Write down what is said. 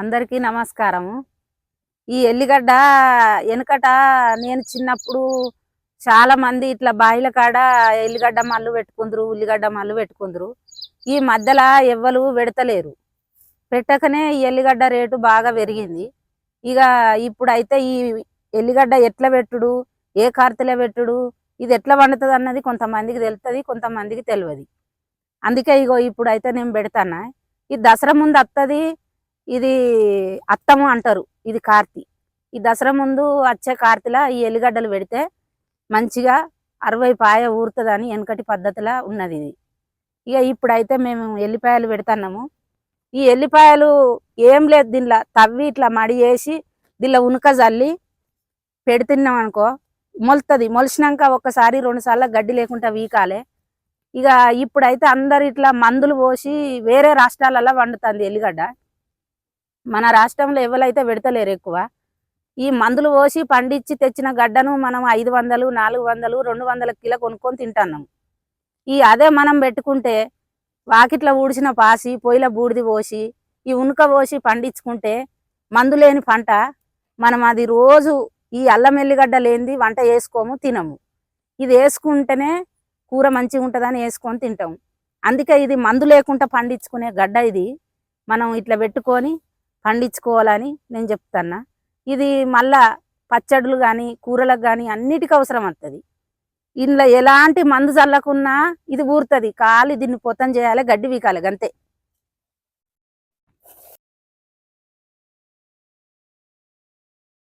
అందరికీ నమస్కారము. ఈ ఎల్లిగడ్డ వెనుకట నేను చిన్నప్పుడు చాలా మంది ఇట్లా బాయిల కాడ ఎల్లిగడ్డ మళ్ళు పెట్టుకుందరు ఉల్లిగడ్డ మళ్ళు పెట్టుకుందరు. ఈ మధ్యలో ఎవ్వరు పెడతలేరు. పెట్టకనే ఈ ఎల్లిగడ్డ రేటు బాగా పెరిగింది. ఇక ఇప్పుడైతే ఈ ఎల్లిగడ్డ ఎట్లా పెట్టుడు ఏ కార్తెలో పెట్టుడు ఇది ఎట్లా వండుతుంది అన్నది కొంతమందికి తెలుస్తుంది కొంతమందికి తెలియదు అందుకే ఇగో ఇప్పుడైతే నేను పెడతానా ఈ దసరా ముందు వస్తుంది ఇది అత్తము అంటారు ఇది కార్తీ. ఈ దసరా ముందు వచ్చే కార్తీలా ఈ ఎల్లిగడ్డలు పెడితే మంచిగా అరవై పాయ ఊరుతుందని వెనకటి పద్ధతిలా ఉన్నది ఇది. ఇక ఇప్పుడైతే మేము ఎల్లిపాయలు పెడుతున్నాము. ఈ ఎల్లిపాయలు ఏం లేదు దీనిలో తవ్వి ఇట్లా మడి వేసి దీనిలో ఉనుక జల్లి పెడుతున్నాం అనుకో మొలుతుంది. మొలిచినాక ఒక్కసారి రెండు సార్లు గడ్డి లేకుండా వీకాలే. ఇక ఇప్పుడైతే అందరు ఇట్లా మందులు పోసి వేరే రాష్ట్రాలలో వండుతుంది ఎల్లిగడ్డ. మన రాష్ట్రంలో ఎవరైతే పెడతలేరు ఎక్కువ ఈ మందులు పోసి పండించి తెచ్చిన గడ్డను మనం ఐదు వందలు నాలుగు వందలు రెండు వందల కిలో కొనుక్కొని తింటున్నాం. ఈ అదే మనం పెట్టుకుంటే వాకిట్లో ఊడిసిన పాసి పొయ్యిల బూడిది పోసి ఈ ఉనుక పోసి పండించుకుంటే మందు లేని పంట మనం అది రోజు ఈ అల్లం ఎల్లిగడ్డ లేనిది వంట వేసుకోము తినము. ఇది వేసుకుంటేనే కూర మంచిగా ఉంటుందని వేసుకొని తింటాం. అందుకే ఇది మందు లేకుండా పండించుకునే గడ్డ ఇది. మనం ఇట్లా పెట్టుకొని పండించుకోవాలని నేను చెప్తున్నా. ఇది మళ్ళా పచ్చడులు కానీ కూరలకు కానీ అన్నిటికీ అవసరం అవుతుంది ఇందులో ఎలాంటి మందు చల్లకున్నా ఇది ఊరుతుంది. కాలి దీన్ని పొతం చేయాలి గడ్డి వీకాలి అంతే